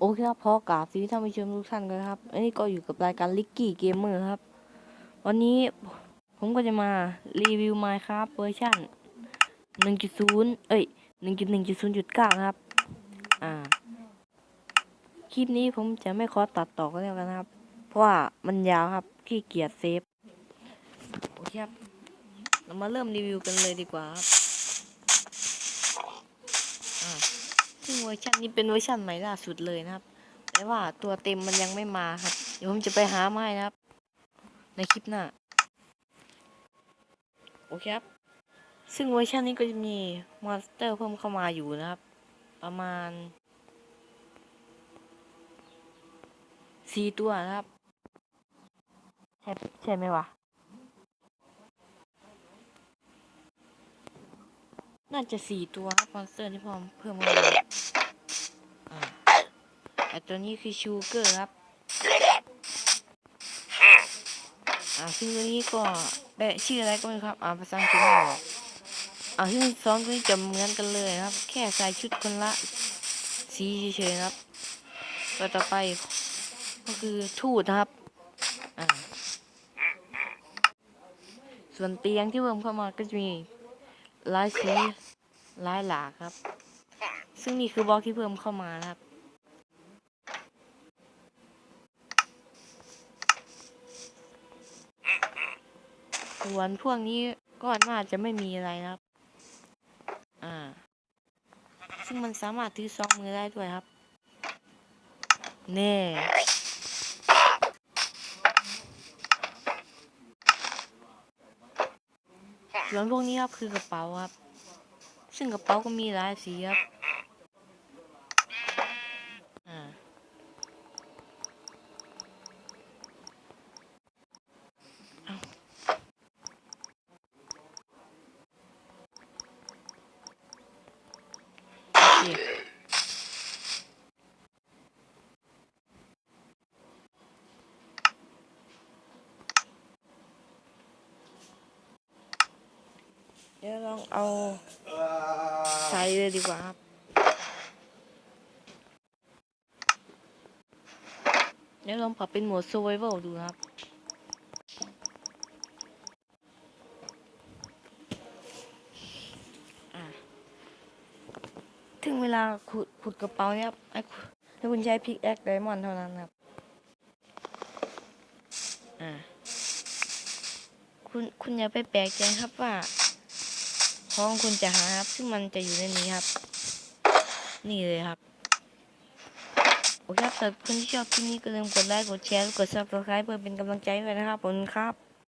โอเคครับพอกราบสวัสดีท่านผู้ชมทุกท่านกันครับ อันนี้ก็อยู่กับรายการลิกกี้เกมเมอร์ครับ วันนี้ผมก็จะมารีวิว Minecraft เวอร์ชัน1.0 เอ้ย 1.1.0.9นะครับ อ่า คลิปนี้ผมจะไม่ขอตัดต่อก็แล้วกันครับ เพราะว่ามันยาวครับ ขี้เกียจเซฟ โอเคครับ เรามาเริ่มรีวิวกันเลยดีกว่าครับ อ่า ซึ่งเวอร์ชันนี้เป็นเวอร์ชันใหม่ล่าสุดเลยนะครับ แต่ว่าตัวเต็มมันยังไม่มาครับ เดี๋ยวผมจะไปหาไม้นะครับ ในคลิปหน้า โอเคครับ ซึ่งเวอร์ชันนี้ก็จะมีมอนสเตอร์เพิ่มเข้ามาอยู่นะครับ ประมาณสี่ตัวนะครับ ใช่ใช่ไหมวะ น่าจะสี่ตัวครับมอนสเตอร์ที่เพิ่มเพิ่มเข้ามาอ่าแต่ตัวนี้คือชูเกอร์ครับอ่าซึ่งตัวนี้ก็ได้ชื่ออะไรก็ไม่รู้ครับอ่าภาษาอังกฤษไม่ออกอ่าซึ่งสองตัวนี้จะเหมือนกันเลยครับ แค่ใส่ชุดคนละสีเฉยๆครับตัวต่อไปก็คือทูตนะครับอ่าส่วนเตียงที่เพิ่มเข้ามาก็จะมี หลายสีหลายหลากครับ ซึ่งนี่คือบล็อกที่เพิ่มเข้ามานะครับ ส่วนพวกนี้ก็น่าจะไม่มีอะไรนะครับ อ่า ซึ่งมันสามารถถือซองมือได้ด้วยครับเน่ ส่วนพวกนี้ครับคือกระเป๋าครับ ซึ่งกระเป๋าก็มีหลายสีครับ เอาใส่เลยดีกว่าครับเดี๋ยวลองปรับเป็นโหมด survival ดูนะครับ ถึงเวลาขุดขุดกระเป๋าเนี่ยครับให้คุณให้คุณใช้พิกแอคไดมอนด์เท่านั้นครับ อ่า คุณคุณอย่าไปแปลกใจครับว่า ของคุณจะหาครับ ซึ่งมันจะอยู่ในนี้ครับ นี่เลยครับ โอเคครับสำหรับคนที่ชอบคลิปนี้ก็อย่าลืมกดไลค์ กดแชร์ กดซับสไคร b ์เพื่อเป็นกำลังใจด้วยนะครับขอบคุณครับ